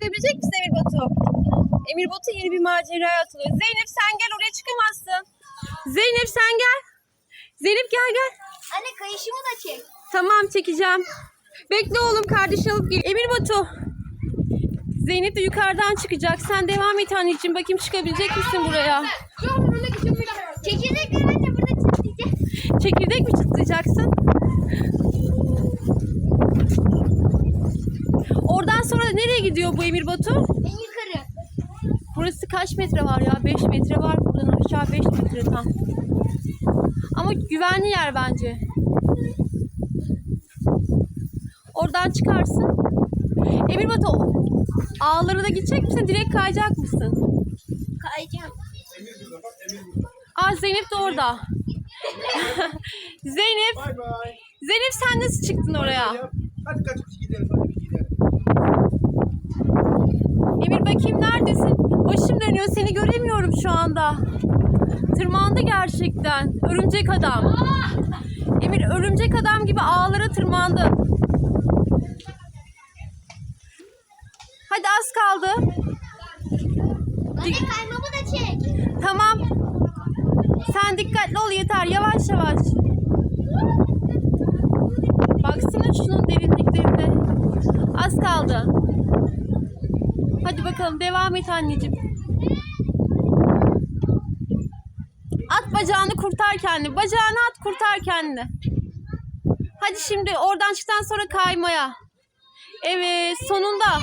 çıkabilecek misin Emir Batu? Emir Batu yeni bir maceraya atılıyor. Zeynep sen gel oraya çıkamazsın. Zeynep sen gel. Zeynep gel gel. Anne kayışımı da çek. Tamam çekeceğim. Bekle oğlum kardeşini alıp gel. Emir Batu. Zeynep de yukarıdan çıkacak. Sen devam et anneciğim. Bakayım çıkabilecek misin buraya? Çekirdekleri anne burada çekeceğiz. Çekirdek mi çıtlayacaksın? Oradan sonra da nereye gidiyor bu Emir Batu? En yukarı. Burası kaç metre var ya? 5 metre var. Buradan aşağı 5 metre tam. Ama güvenli yer bence. Oradan çıkarsın. Emir Batu ağlarına gidecek misin? Direkt kayacak mısın? Kayacağım. Aa Zeynep de orada. Zeynep, Bay bay. Zeynep sen nasıl çıktın oraya? Hadi kaç gidelim hadi gidelim. Emir bakayım neredesin? Başım dönüyor seni göremiyorum şu anda. Tırmandı gerçekten. Örümcek adam. Emir örümcek adam gibi ağlara tırmandı. Hadi az kaldı. Anne kaymamı da çek. Tamam. Sen dikkatli ol yeter. Yavaş yavaş. Baksana şunun derinliklerine. Az kaldı. Hadi bakalım devam et anneciğim. At bacağını kurtar kendini. Bacağını at kurtar kendini. Hadi şimdi oradan çıktıktan sonra kaymaya. Evet sonunda.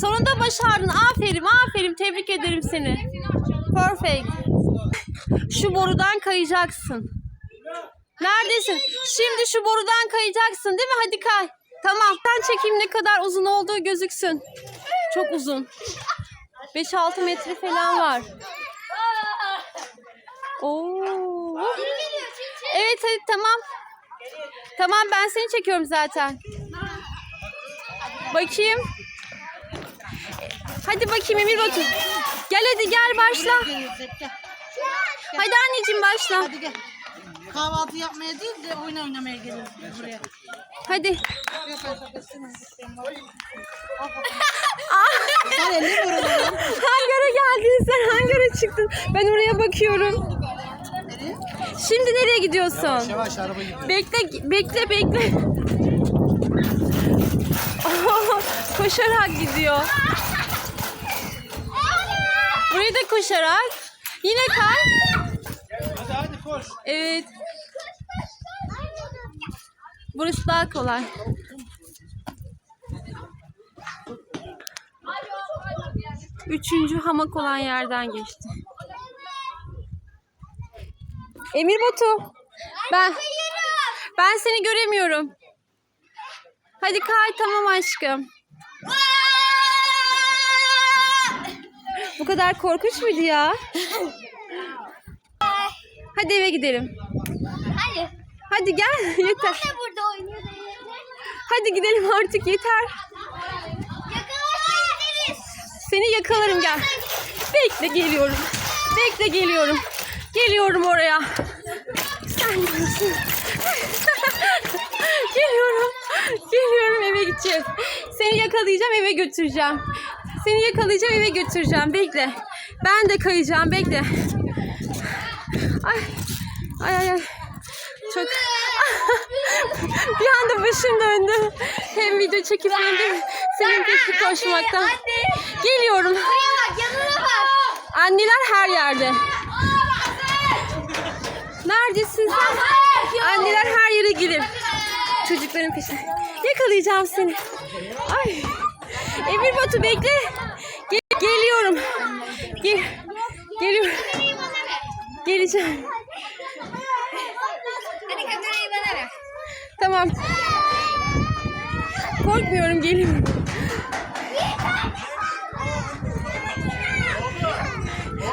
Sonunda başardın. Aferin aferin. Tebrik ederim seni. Perfect. Şu borudan kayacaksın. Neredesin? Şimdi şu borudan kayacaksın değil mi? Hadi kay. Tamam. Ben çekeyim ne kadar uzun olduğu gözüksün. Çok uzun. 5-6 metre falan var. Oo. Evet hadi tamam. Tamam ben seni çekiyorum zaten. Bakayım. Hadi bakayım Emir Batu. Gel hadi gel başla. Hadi anneciğim başla. Hadi gel. Kahvaltı yapmaya değil de oyun oynamaya gelin buraya. Hadi. Sen elini buralara. Hangi ara geldin sen? Hangi ara çıktın? Ben oraya bakıyorum. Şimdi nereye gidiyorsun? Yavaş araba gidiyor. Bekle, bekle, bekle. koşarak gidiyor. Burayı da koşarak. Yine kay. Koş. Evet. Burası daha kolay. Üçüncü hamak olan yerden geçti. Emir Batu. Ben ben seni göremiyorum. Hadi kay tamam aşkım. Bu kadar korkunç muydu ya? Hadi eve gidelim. Hadi. Hadi gel yeter. Anne burada oynuyor. Hadi gidelim artık yeter. Seni yakalarım gel. Bekle geliyorum. Bekle geliyorum. Geliyorum oraya. Sen neredesin? geliyorum. Geliyorum eve gideceğiz. Seni yakalayacağım eve götüreceğim. Seni yakalayacağım eve götüreceğim. Bekle. Ben de kayacağım. Bekle. Ay. Ay ay ay. Çok bir anda başım döndü. Hem video çekip hem de senin peşi koşmaktan. Geliyorum. Buraya bak yanına bak. Anneler her yerde. Neredesin sen? Anneler her yere gelir. Çocukların peşine. Yakalayacağım seni. Ay. Emir Batu bekle. Gel- geliyorum. Gel geliyorum. Geleceğim. Hadi kamerayı bana ver. Tamam. Korkmuyorum geliyorum.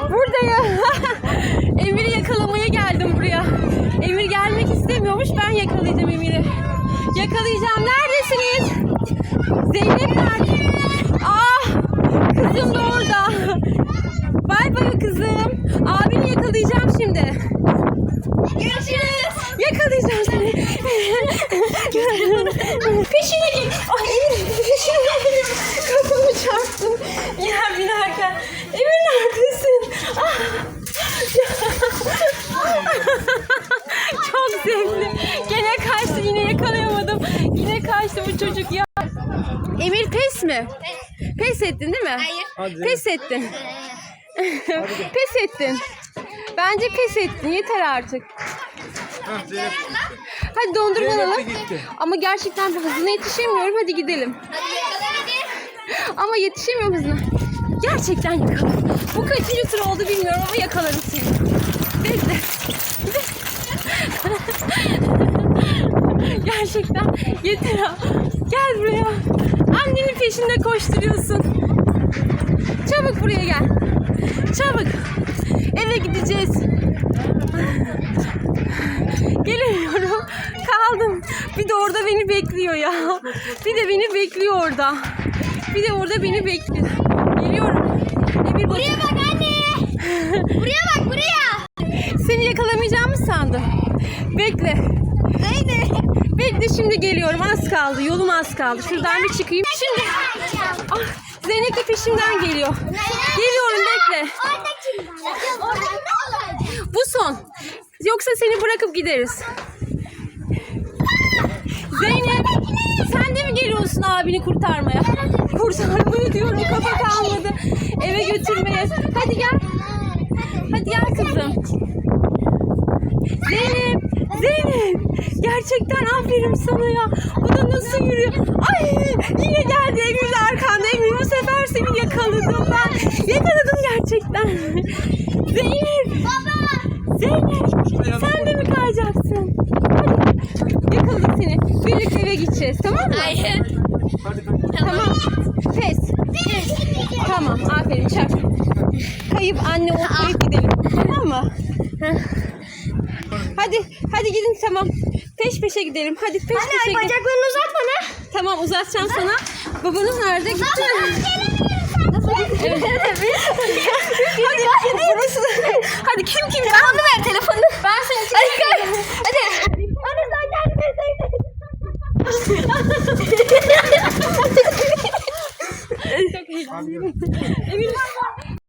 Buradayım. Emir'i yakalamaya geldim buraya. Emir gelmek istemiyormuş. Ben yakalayacağım Emir'i. Yakalayacağım. Neredesiniz? Zeynep nerede? Aa, kızım da orada. Bay bay kızım. Abini yakalayacağım şimdi. Görüşürüz. Yakalayacağım seni. Peşine git. Ay peşine git. Kafamı çarptım. Yer binerken. Emir neredesin? Çok zevkli. Gene kaçtı yine yakalayamadım. Yine kaçtı bu çocuk ya. Emir pes mi? Pes ettin değil mi? Hayır. Pes ettin. Ee, pes ettin. Bence pes ettin. Yeter artık. Ha, Zeynep. Hadi dondurma Zeynep de alalım. gitti. Ama gerçekten hızına yetişemiyorum. Hadi gidelim. Hadi yakala hadi. Ama yetişemiyorum hızına. Gerçekten yakalarım. Bu kaçıncı tur oldu bilmiyorum ama yakalarım seni. Bekle. Gerçekten yeter ha. Gel buraya. Annenin peşinde koşturuyorsun. Çabuk buraya gel. Çabuk. Eve gideceğiz. Gelemiyorum. Kaldım. Bir de orada beni bekliyor ya. Bir de beni bekliyor orada. Bir de orada beni bekliyor. Geliyorum. Emir Buraya bak anne. Buraya bak buraya. Seni yakalamayacağımı sandım. Bekle. Neydi? Bekle şimdi geliyorum. Az kaldı. Yolum az kaldı. Şuradan bir çıkayım. Şimdi. Ah, Zeynep de peşimden geliyor. Geliyorum bekle. Bu son. Yoksa seni bırakıp gideriz. Zeynep sen de mi geliyorsun abini kurtarmaya? Kurtarmaya diyorum kafa kalmadı. Eve götürmeye. Hadi gel. Hadi gel kızım. Zeynep. Zeynep. Gerçekten aferin sana ya. O da nasıl yürüyor? Ay yine geldi de arkanda. Emir bu sefer seni yakaladım ben. Yakaladım gerçekten. Zeynep. Baba. Zeynep sen de mi kayacaksın? Hadi yakaladım seni. Birlikte eve gideceğiz tamam mı? Hayır. Tamam. Pes. Tamam aferin çak. Kayıp anne okuyup gidelim. Tamam mı? Hadi hadi gidin tamam. Peş peşe gidelim. Hadi peş peşe gidelim. Bacaklarını uzatma ne? Tamam uzatacağım sana. Babanız nerede? Gitti. Hadi da- Hadi kim kim?